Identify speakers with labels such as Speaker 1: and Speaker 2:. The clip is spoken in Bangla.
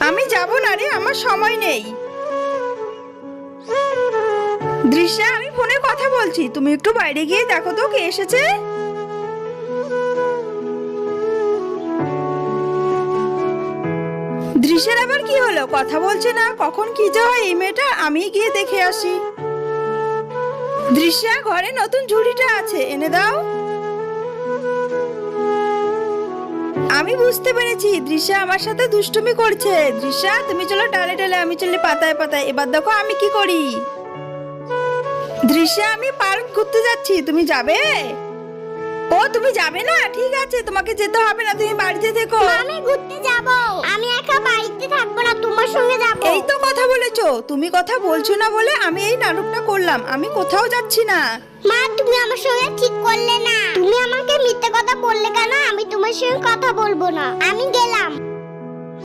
Speaker 1: আমি যাব না রে, আমার সময় নেই। দৃশ্যা, আমি ফোনে কথা বলছি। তুমি একটু বাইরে গিয়ে দেখো তো, কে এসেছে? দৃশ্যের আবার কি হলো? কথা বলছে না, কখন কি যে হয় এই মেয়েটা আমি গিয়ে দেখে আসি। দৃশ্যা, ঘরে নতুন ঝুড়িটা আছে, এনে দাও। আমি বুঝতে পেরেছি দৃশ্যা আমার সাথে দুষ্টুমি করছে। দৃশ্যা তুমি চলো ডালে ডালে আমি চলে পাতায় পাতায়। এবার দেখো আমি কি করি। দৃশ্যা আমি পার্ক ঘুরতে যাচ্ছি তুমি যাবে? ও তুমি যাবে না? ঠিক আছে তোমাকে যেতে হবে না তুমি বাড়িতে থেকো।
Speaker 2: আমি ঘুরতে যাব। আমি একা বাড়িতে থাকব না তোমার সঙ্গে যাব।
Speaker 1: এই তো কথা বলেছ তুমি কথা বলছো না বলে আমি এই নাটকটা করলাম আমি কোথাও যাচ্ছি না।
Speaker 2: মা তুমি আমার সঙ্গে ঠিক করলে তোমার সঙ্গে কথা বলব না। আমি গেলাম।